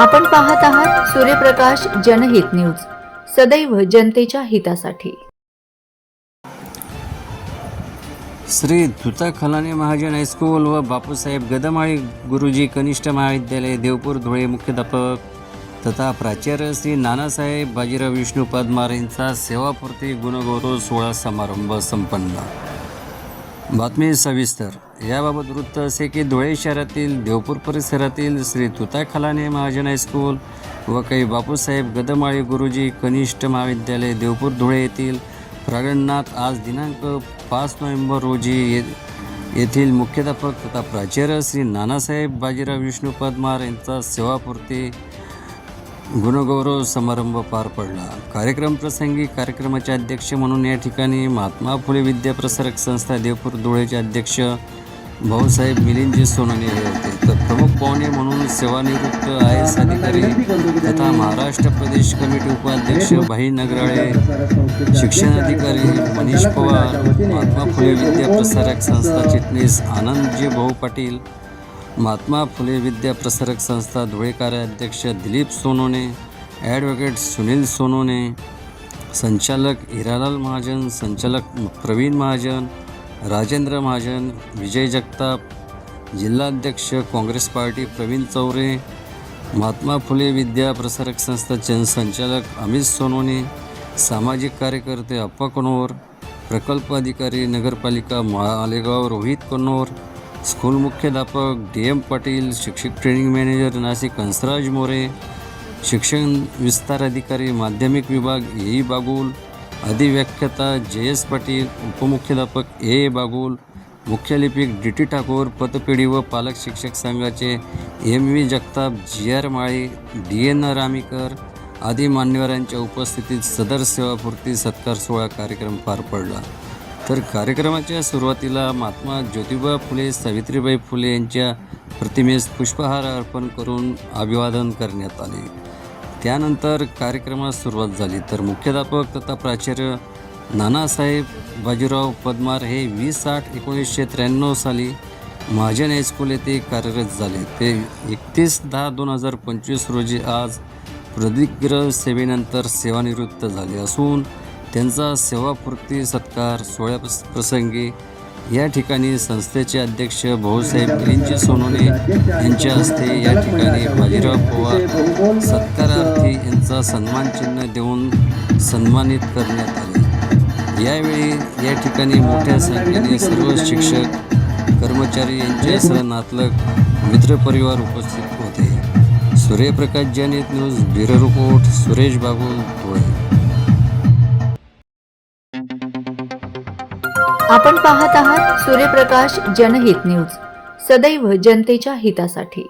आपण पाहत आहात सूर्यप्रकाश जनहित न्यूज. सदैव जनतेच्या हितासाठी. श्री धुता खलाने महाजन हायस्कूल व बापूसाहेब गदमाळी गुरुजी कनिष्ठ महाविद्यालय देवपूर धुळे मुख्याध्यापक तथा प्राचार्य श्री नानासाहेब बाजीराव विष्णू पदमार यांचा सेवापूर्ती गुणगौरव सोहळा समारंभ संपन्न. बातमी सविस्तर. याबाबत वृत्त असे की धुळे शहरातील देवपूर परिसरातील श्री तुता खलाने महाजन हायस्कूल व काही बापूसाहेब गदमाळी गुरुजी कनिष्ठ महाविद्यालय देवपूर धुळे येथील प्रागणनाथ आज दिनांक पाच नोव्हेंबर रोजी ये येथील मुख्याध्यापक तथा प्राचार्य श्री नानासाहेब बाजीराव विष्णू पदमार यांचा सेवापूर्ती गुणगौरव समारंभ पार पडला. कार्यक्रम प्रसंगी कार्यक्रमाचे अध्यक्ष म्हणून या ठिकाणी महात्मा फुले विद्याप्रसारक संस्था देवपूर धुळेचे अध्यक्ष भाऊसाहेब मिलिंदजी सोनाने होते. तर प्रमुख पाहुणे म्हणून सेवानिवृत्त आय एस अधिकारी तथा महाराष्ट्र प्रदेश कमिटी उपाध्यक्ष भाई नगराळे शिक्षण अधिकारी मनीष पवार महात्मा फुले विद्या प्रसारक संस्था चिटणीस आनंदजी भाऊ पाटील महात्मा फुले विद्या प्रसारक संस्था धुळे कार्याध्यक्ष दिलीप सोनोने ॲडव्होकेट सुनील सोनोने संचालक हिरालाल महाजन संचालक प्रवीण महाजन राजेंद्र महाजन विजय जगताप जिल्हाध्यक्ष काँग्रेस पार्टी प्रवीण चौरे महात्मा फुले विद्या प्रसारक संस्था संचालक अमित सोनोने सामाजिक कार्यकर्ते अप्पा कनोर प्रकल्प अधिकारी नगरपालिका मालेगाव रोहित कनोर स्कूल मुख्याध्यापक डी एम पाटील शिक्षक ट्रेनिंग मॅनेजर नाशिक हंसराज मोरे शिक्षण विस्तार अधिकारी माध्यमिक विभाग ई बागुल अधिव्याख्याता जे एस पाटील उपमुख्याध्यापक ए. ए बागुल मुख्यलिपिक डी टी ठाकूर पतपेढी व पालक शिक्षक संघाचे M. V. Jagtap G R Mali D N Ramikar आदी मान्यवरांच्या उपस्थितीत सदर सेवापूर्ती सत्कार सोहळा कार्यक्रम पार पडला. तर कार्यक्रमाच्या सुरुवातीला महात्मा ज्योतिबा फुले सावित्रीबाई फुले यांच्या प्रतिमेस पुष्पहार अर्पण करून अभिवादन करण्यात आले. त्यानंतर कार्यक्रमास सुरुवात झाली. तर मुख्याध्यापक तथा प्राचार्य नानासाहेब बाजीराव पदमार हे वीस आठ एकोणीसशे त्र्याण्णव साली महाजन हायस्कूल येथे कार्यरत झाले. ते एकतीस दहा दोन हजार पंचवीस रोजी आज प्रदीग्र सेवेनंतर सेवानिवृत्त झाले असून त्यांचा सेवापूर्ती सत्कार सोहळ्या प्रसंगी या ठिकाणी संस्थेचे अध्यक्ष भाऊसाहेब गिरींजी सोनोने यांच्या हस्ते या ठिकाणी बाजीराव पवार सत्कार यांचा सन्मान चिन्ह देऊन सन्मानित करण्यात आले. यावेळी या ठिकाणी मोठ्या संख्येने सर्व शिक्षक कर्मचारी यांच्यासह नातलग मित्रपरिवार उपस्थित होते. सूर्यप्रकाश जनित news bureau report Suresh Babu Dhule. आपण पाहत आहात सूर्यप्रकाश जनहित न्यूज सदैव जनतेच्या हितासाठी.